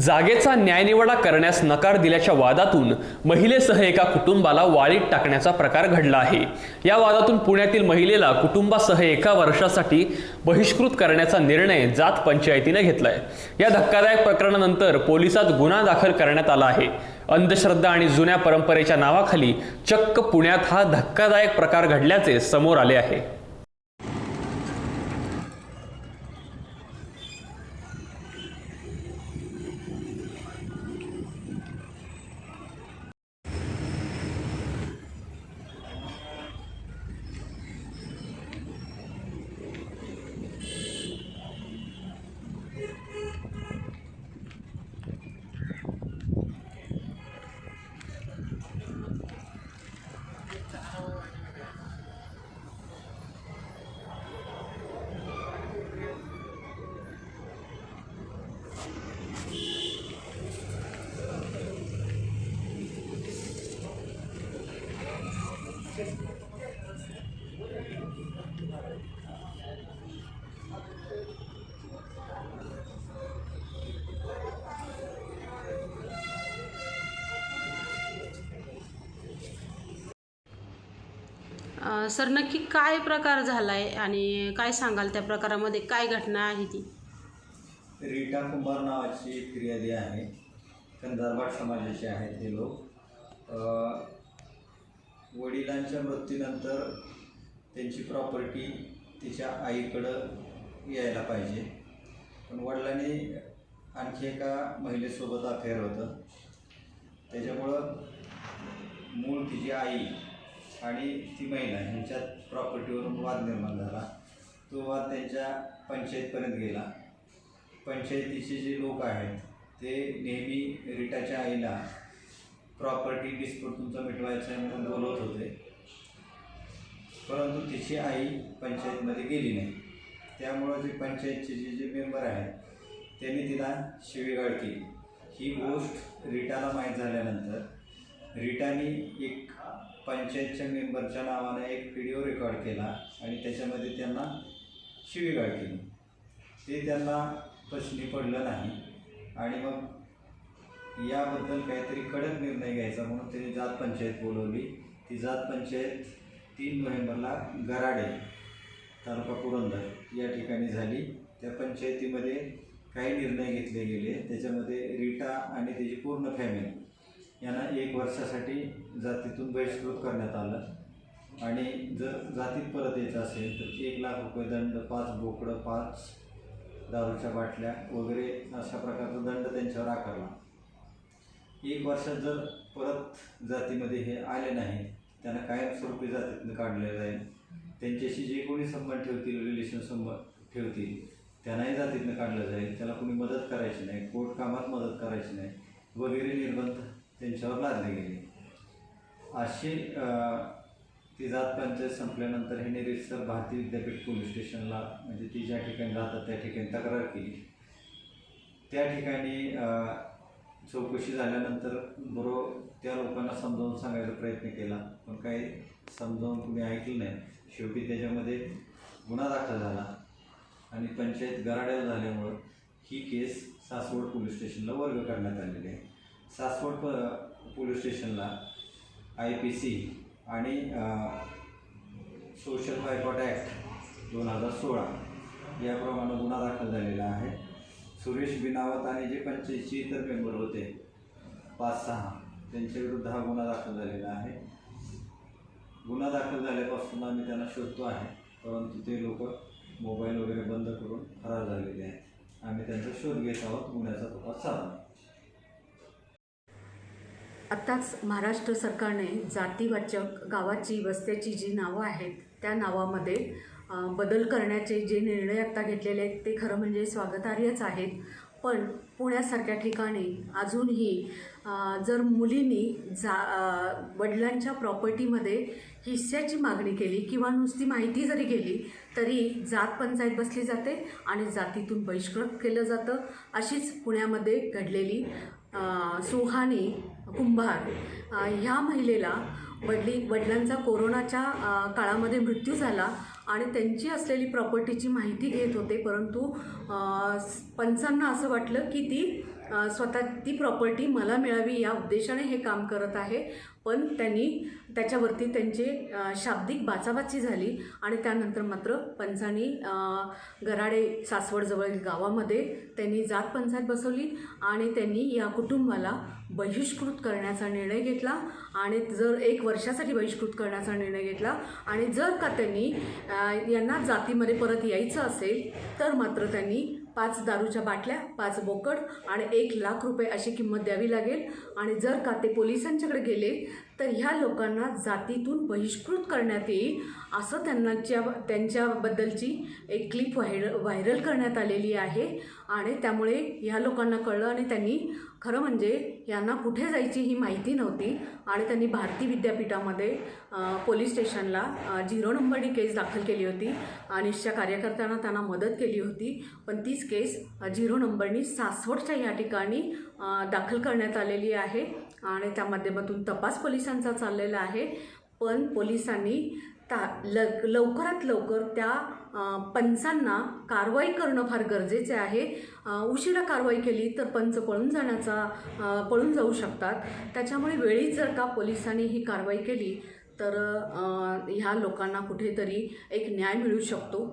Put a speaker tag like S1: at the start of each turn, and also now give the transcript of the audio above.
S1: जागेचा न्यायनिवाडा करण्यास नकार दिल्याच्या वादातून महिलेसह एका कुटुंबाला वाळीत टाकण्याचा प्रकार घडला आहे. या वादातून पुण्यातील महिलेला कुटुंबासह एका वर्षासाठी बहिष्कृत करण्याचा निर्णय जात पंचायतीने घेतलाय. या धक्कादायक प्रकरणानंतर पोलिसात गुन्हा दाखल करण्यात आला आहे. अंधश्रद्धा आणि जुन्या परंपरेच्या नावाखाली चक्क पुण्यात हा धक्कादायक प्रकार घडल्याचे समोर आले आहे.
S2: सर नक्की काय प्रकार झाला आहे आणि काय सांगाल त्या प्रकारामध्ये? काय घटना आहे ती?
S3: रीटा कुंभार नावाची फिर्यादी आहे कंधारबाट समाजाचे आहेत हे लोक. वडिलांच्या मृत्यूनंतर त्यांची प्रॉपर्टी तिच्या आईकडं यायला पाहिजे. पण वडिलांनी आणखी एका महिलेसोबत अफेअर होतं. त्याच्यामुळं मूळ तिची आई आणि ती महिला ह्यांच्यात प्रॉपर्टीवरून वाद निर्माण झाला. तो वाद त्यांच्या पंचायतपर्यंत गेला. पंचायतीचे जे लोक आहेत ते नेहमी रिटाच्या आईला प्रॉपर्टी डिस्प्यूट तुमचा मिटवायचा आहे म्हणून बोलवत होते. परंतु तिची आई पंचायतमध्ये गेली नाही. त्यामुळं जे पंचायतचे जे जे मेंबर आहेत त्यांनी तिला शिवीगाळ केली. ही गोष्ट रिटाला माहीत झाल्यानंतर रिटाने एक पंचायतच्या मेंबरच्या नावानं एक व्हिडिओ रेकॉर्ड केला आणि त्याच्यामध्ये त्यांना शिवीगाळ केली. ते त्यांना प्रश्नी पडलं नाही. आणि मग याबद्दल काहीतरी कडक निर्णय घ्यायचा म्हणून त्यांनी जात पंचायत बोलवली. ती जात पंचायत तीन नोव्हेंबरला गराडे तालुका पुरंदर या ठिकाणी झाली. त्या पंचायतीमध्ये काही निर्णय घेतले गेले. त्याच्यामध्ये रीटा आणि त्याची पूर्ण फॅमिली यांना एक वर्षासाठी जातीतून बहिष्कृत करण्यात आलं. आणि जर जातीत परत यायचं असेल तर एक लाख रुपये दंड पाच बोकडं पाच दारूच्या बाटल्या वगैरे अशा प्रकारचा दंड त्यांच्यावर आकारला. एक वर्षात जर परत जातीमध्ये हे आले नाही त्यांना कायमस्वरूपी जातीतून काढले जाईल. त्यांच्याशी जे कोणी संबंध ठेवतील रिलेशन संबंध ठेवतील त्यांनाही जातीतनं काढलं जाईल. त्याला कोणी मदत करायची नाही कोर्ट कामात मदत करायची नाही वगैरे निर्बंध त्यांच्यावर लादले गेले. अशी ती जात पंचायत संपल्यानंतर हे निरीक्षर भारतीय विद्यापीठ पोलीस स्टेशनला म्हणजे ती ज्या ठिकाणी राहतात त्या ठिकाणी तक्रार केली. त्या ठिकाणी चौकशी झाल्यानंतर बरोबर त्या लोकांना समजावून सांगायचा प्रयत्न केला. पण काही समजावून कुणी ऐकलं नाही. शेवटी त्याच्यामध्ये गुन्हा दाखल झाला आणि पंचायत गराड्याला झाल्यामुळं ही केस सासवड पोलीस स्टेशनला वर्ग करण्यात आलेली आहे. सासवड प पोलीस स्टेशनला आय पी सी आणि सोशल बायकॉट ॲक्ट दोन हजार सोळा याप्रमाणे गुन्हा दाखल झालेला आहे. सुरेश बिनावत आणि जे पंचायतचे इतर मेंबर होते पाच सहा त्यांच्याविरुद्ध हा गुन्हा दाखल झालेला आहे. गुन्हा दाखल झाल्यापासून आम्ही त्यांना शोधतो आहे परंतु ते लोक मोबाईल वगैरे बंद करून फरार झालेले आहेत. आम्ही त्यांचा शोध घेत आहोत गुन्ह्याचा तपास चालू
S4: आत्ताच महाराष्ट्र सरकारने जातीवाचक गावाची वस्त्याची जी नावं आहेत त्या नावामध्ये बदल करण्याचे जे निर्णय आत्ता घेतलेले आहेत ते खरं म्हणजे स्वागतार्हच आहेत. पण पुण्यासारख्या ठिकाणी अजूनही जर मुलींनी जा वडिलांच्या प्रॉपर्टीमध्ये हिस्स्याची मागणी केली किंवा नुसती माहिती जरी गेली तरी जात पंचायत बसली जाते आणि जातीतून बहिष्कृत केलं जातं. अशीच पुण्यामध्ये घडलेली सुहानी कुंभार ह्या महिलेला वडली वडिलांचा कोरोनाच्या काळामध्ये मृत्यू झाला आणि त्यांची असलेली प्रॉपर्टीची माहिती घेत होते परंतु पंचांना असं वाटलं की ती स्वतः ती प्रॉपर्टी मला मिळावी या उद्देशाने हे काम करत आहे. पण त्यांनी त्याच्यावरती त्यांचे शाब्दिक बाचाबाची झाली आणि त्यानंतर मात्र पंचांनी गराडे सासवडजवळ गावामध्ये त्यांनी जात पंचायत बसवली आणि त्यांनी या कुटुंबाला बहिष्कृत करण्याचा निर्णय घेतला आणि जर एक वर्षासाठी बहिष्कृत करण्याचा निर्णय घेतला आणि जर का त्यांनी यांना जातीमध्ये परत यायचं असेल तर मात्र त्यांनी पाच दारूच्या बाटल्या पाच बोकड आणि एक लाख रुपये अशी किंमत द्यावी लागेल. आणि जर का ते पोलिसांच्याकडे गेले तर ह्या लोकांना जातीतून बहिष्कृत करण्यात येईल असं त्यांनाच्या त्यांच्याबद्दलची एक क्लिप व्हायर व्हायरल करण्यात आलेली आहे. आणि त्यामुळे ह्या लोकांना कळलं आणि त्यांनी खरं म्हणजे यांना कुठे जायची ही माहिती नव्हती आणि त्यांनी भारती विद्यापीठामध्ये पोलीस स्टेशनला झिरो नंबरनी केस दाखल केली होती अनिशच्या कार्यकर्त्यांना त्यांना मदत केली होती पण तीच केस झिरो नंबरनी सासवडच्या या ठिकाणी दाखल करण्यात आलेली आहे आणि त्या माध्यमातून तपास पोलिसांचा चाललेला आहे. पण पोलिसांनी ता लवकरात लवकर त्या पंचांना कारवाई करणं फार गरजेचे आहे. उशिरा कारवाई केली तर पंच पळून जाण्याचा पळून जाऊ शकतात. त्याच्यामुळे वेळीच जर का पोलिसांनी ही कारवाई केली तर ह्या लोकांना कुठेतरी एक न्याय मिळू शकतो.